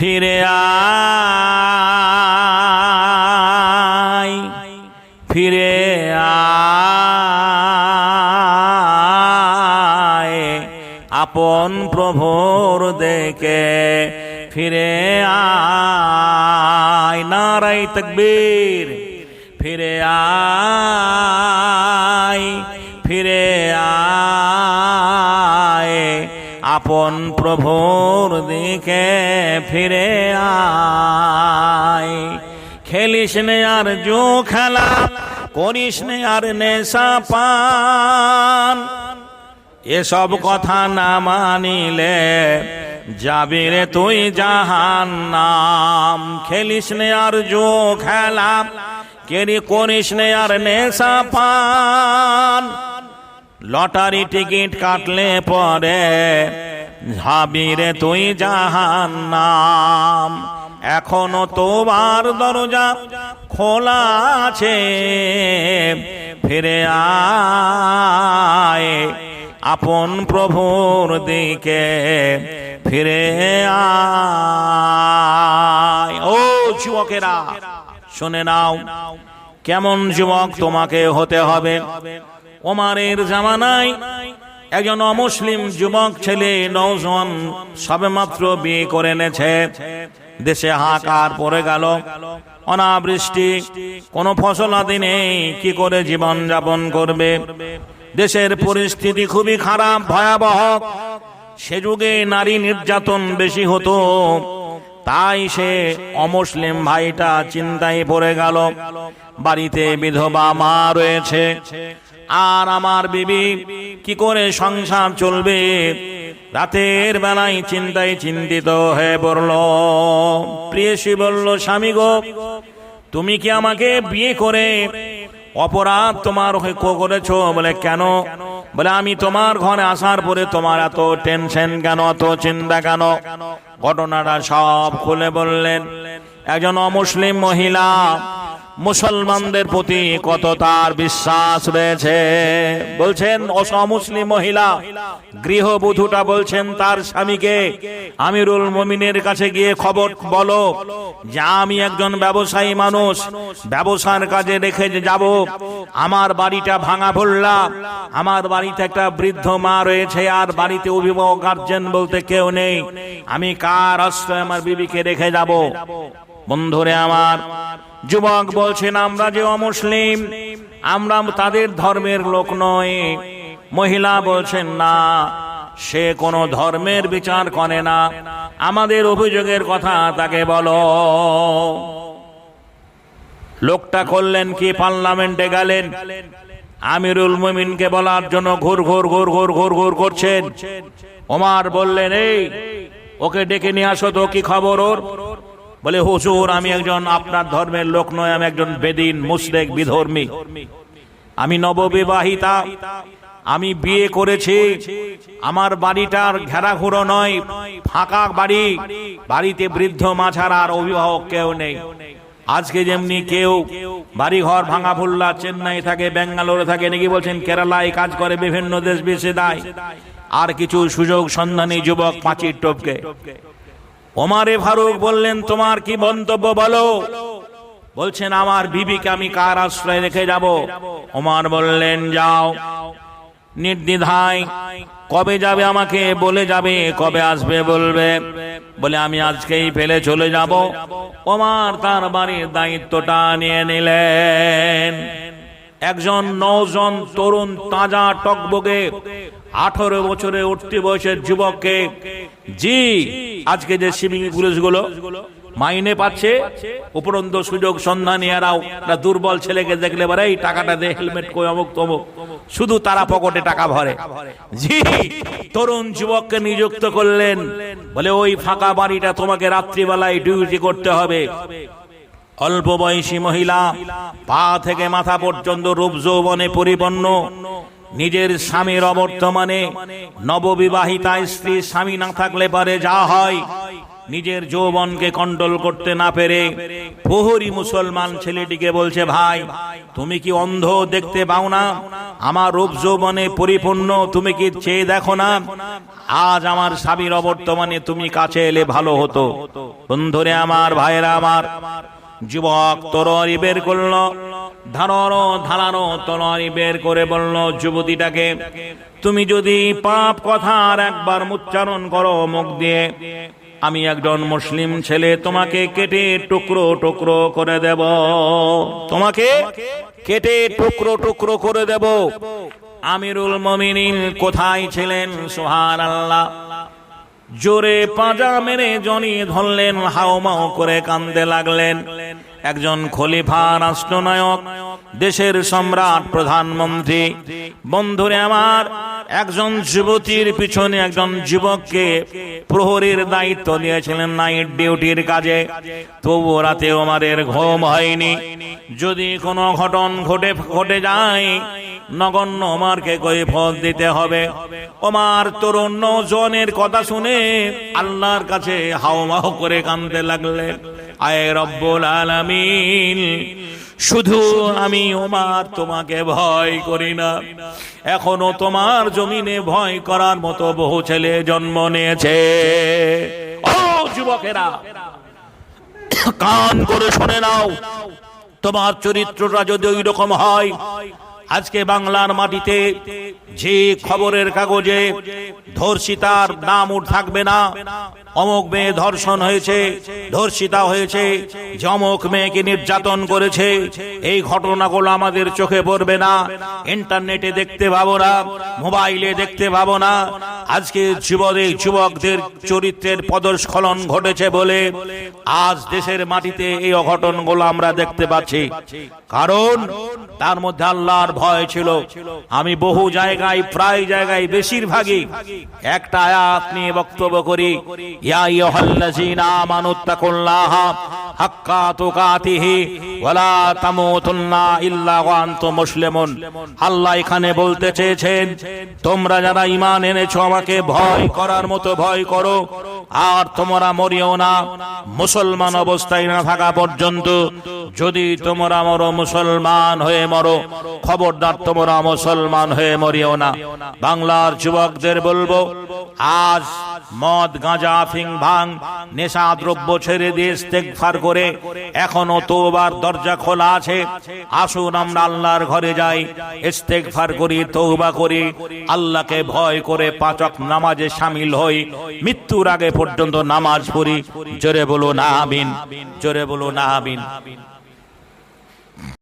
ফিরে আয় ফিরে আয়। আপন প্রভুর দেখে ফিরে আয়। নারাই তকবীর, ফিরে আয় ফিরে আয়। আপন প্রভুর দিকে ফিরে আয়। খেলিস নে আর জো খেলা, করিস নে আর নেশা পান। এসব কথা না মানিলে যাবি রে তুই জাহান নাম খেলিস নে আর জো খেলা, কেরি করিস নে আর নেশা পান। লটারি টিকিট কাটলে পরে যাবি রে তুই জাহান নাম এখনও তোমার দরজা খোলা আছে। ফিরে আয় আপন প্রভুর দিকে। ফিরে আয়। ও যুবকেরা, শুনে নাও, কেমন যুবক তোমাকে হতে হবে। ওমারের জামানায় একজন অমুসলিম যুবক ছেলে নৌজন সবেমাত্র বিয়ে করে এনেছে। দেশে হাহাকার পড়ে গেল। অনাবৃষ্টি, কোনো ফসল আদি নেই, কি করে জীবন যাপন করবে? দেশের পরিস্থিতি খুবই খারাপ, ভয়াবহ। সে যুগে নারী নির্যাতন বেশি হতো, তাই সে অমুসলিম ভাইটা চিন্তায় পড়ে গেল। বাড়িতে বিধবা মা রয়েছে। আর আমার বিবি কি করে সংসার চলবে? রাতের বেলায় চিন্তায় চিন্তিত হয়ে পড়ল। প্রিয়সী বলল, স্বামী গো, তুমি কি আমাকে বিয়ে করে অপরাধ তোমার হয়ে কো বলে, কেন? বলে, আমি তোমার ঘরে আসার পরে তোমার এত টেনশন কেন, এত চিন্তা কেন? ঘটনাটা সব খুলে বললেন। একজন অমুসলিম মহিলা মুসলমানদের প্রতি কত তার বিশ্বাস রয়েছে? বলছেন অসমুসলিম মহিলা, গৃহবধূটা বলছেন তার স্বামীকে, আমিরুল মমিনের কাছে গিয়ে খবর বলো যে আমি একজন ব্যবসায়ী মানুষ, ব্যবসার কাজে রেখে যাব, আমার বাড়িটা ভাঙা ভরলা আমার বাড়িতে একটা বৃদ্ধ মা রয়েছে, আর বাড়িতে অভিভাবক গার্জেন বলতে কেউ নেই, আমি কার আশ্রয় আমার বিবিকে রেখে যাব? বন্ধুরে আমার, যুবক বলছেন, আমরা যে অমুসলিম, আমরা তাদের ধর্মের লোক নয় মহিলা বলছেন, না, সে কোনো ধর্মের বিচার করে না। আমাদের অভিযোগের কথা তাকে বলো। লোকটা করলেন কি, পার্লামেন্টে গেলেন। আমিরুল মুমিনকে বলার জন্য ঘুর ঘুর ঘুর ঘুর ঘুর ঘুর করছেন। ওমার বললেন, এই, ওকে ডেকে নিয়ে আসো তো, কি খবর ওর? বলে, হুজুর, আমি একজন আপনার ধর্মের লোক নয়, আমি একজন বেদিন মুসলেক বিধর্মী। আমি নববিবাহিতা, আমি বিয়ে করেছি। আমার বাড়িটার ঘেরাঘুরো নয়, ফাঁকা বাড়ি। বাড়িতে বৃদ্ধ মাছার আর অভিভাবক কেউ নেই। আজকে যেমনি কেউ বাড়ি ঘর ভাঙা ফুল্লা চেন্নাই থাকে বেঙ্গালোরে থাকে, নাকি বলছেন, কেরালায় কাজ করে বিভিন্ন দেশ বেশি দেয় আর কিছু সুযোগ সন্ধানী যুবক পাঁচির টপকে। ওমারে ফারুক বললেন, তোমার কি মন্তব্য বলো? বলছেন, আমার বিবিকে আমি কার আশ্রয় রেখে যাব? ওমার বললেন, যাও। নির্দ্বিধায়, কবে যাবে আমাকে বলে যাবে, কবে আসবে বলবে? বলে, আমি আজকেই ফেলে চলে যাব। ওমার তার বাড়ির দায়িত্বটা নিয়ে নিলেন। একজন নজন তরুণ তাজা টকবগে আঠারো বছরে উঠতি বয়সের যুবককে, জি আজকে যে সিভিং পুলিশগুলো মাইনে পাচ্ছে, উপরন্ত সুযোগ সন্ধান এরাও। দুর্বল ছেলেকে দেখলে পারে, এই টাকাটা দে হেলমেট কই, অমুক তমুক। শুধু তারা পকেটে টাকা ভরে। জি, তরুণ যুবককে নিযুক্ত করলেন। বলে, ওই ফাঁকা বাড়িটা তোমাকে রাত্রিবেলায় ডিউটি করতে হবে। অল্প বয়সী মহিলা, পা থেকে মাথা পর্যন্ত রূপ যৌবনে পরিপন্ন নিজের স্বামীর অবর্তমানে নববিবাহিতা স্ত্রী স্বামী না থাকলে পারে যা হয়, নিজের যৌবনকে কন্ট্রোল করতে না পেরে প্রহরী মুসলমান ছেলেটিকে বলছে, ভাই, তুমি কি অন্ধ দেখতে পাও না? আমার রূপ যৌবনে পরিপূর্ণ, তুমি কি চেয়ে দেখো না? আজ আমার স্বামীর অবর্তমানে তুমি কাছে এলে ভালো হতো। বন্ধুরে আমার ভাইরা আমার, যুবক তরবারি বের করল। ধারো ধারানো বের করে বলল, যুবতীটাকে, তুমি যদি পাপ কথার একবার উচ্চারণ করো মুখ দিয়ে, আমি একজন মুসলিম ছেলে, তোমাকে কেটে টুকরো টুকরো করে দেব। তোমাকে কেটে টুকরো টুকরো করে দেব। আমিরুল মমিনিন কোথায় ছিলেন? সোহান আল্লাহ জোরে পাজা মেরে জনি ধরলেন হাওমাও করে কান্দে লাগলেন। একজন খলিফা, রাষ্ট্রনায়ক, দেশের সম্রাট, প্রধানমন্ত্রী। বন্ধুরে আমার, একজন যুবতীর পিছনে একজন যুবককে প্রহরীর দায়িত্ব দিয়েছিলেন নাইট ডিউটির কাজে। তবু রাতে ওমারের ঘুম হয়নি। যদি কোনো ঘটন ঘটে ঘটে যায়, নগণ্য ওমারকে কৈফত দিতে হবে। ওমার তরুণ জনের কথা শুনে আল্লাহর কাছে হাওমাহ করে কাঁদতে লাগলেন। আয় রব্বুল আলামিন। শুধু আমি ওমার তোমাকে ভয় করি না। এখনও তোমার জমিনে ভয় করার মতো বহু ছেলে জন্ম নিয়েছে। ও যুবকেরা, কান করে শুনে নাও। তোমার চরিত্রটা যদি ওই রকম হয়, আজকে বাংলার মাটিতে যে খবরের কাগজে ধর্ষিতার নাম উঠ থাকবে না। অমুক মেয়ে ধর্ষণ হয়েছে, ধর্ষিতা হয়েছে, যে অমুক মেয়েকে নির্যাতন করেছে, এই ঘটনাগুলো আমাদের চোখে পড়বে না। ইন্টারনেটে দেখতে পাবো না, মোবাইলে দেখতে পাবো না। আজকে যুবদের যুবকদের চরিত্রের পদস্খলন ঘটেছে বলে আজ দেশের মাটিতে এই অঘটনগুলো আমরা দেখতে পাচ্ছি। কারণ তার মধ্যে আল্লাহর ভয় ছিল। আমি বহু জায়গায়, প্রায় জায়গায় বেশিরভাগই একটা আয়াত নিয়ে বক্তব্য করি। ইয়া আইয়ুহাল্লাযীনা আমানুত্তাকুল্লাহ হাক্কা তুকাতিহি ওয়ালা তামুতুন্না ইল্লা ওয়া আনতুম মুসলিমুন। আল্লাহ এখানে বলতে চেয়েছেন, তোমরা যারা ঈমান এনেছো আমাকে ভয় করার মতো ভয় করো, আর তোমরা মরিও না। মুসলমান অবস্থায় না থাকা পর্যন্ত যদি তোমরা মরো মুসলমান হয়ে মরো, খবরদার তোমরা মুসলমান হয়ে মরিও না। বাংলার যুবকদের বলব, আজ মদ, গাঁজা, ফিং, ভাং, নেশা, দ্রব্য ছেড়ে দিয়ে ইস্তেগফার করে এখনও তোবার দরজা খোলা আছে। আসুন আমরা আল্লাহর ঘরে যাই, ইস্তেগফার করি তৌবা করি। আল্লাহকে ভয় করে পাঁচক নামাজে সামিল হই। মৃত্যুর আগে পর্যন্ত নামাজ পড়ি। জোরে বলো না আমিন। জোরে বলো না আমিন।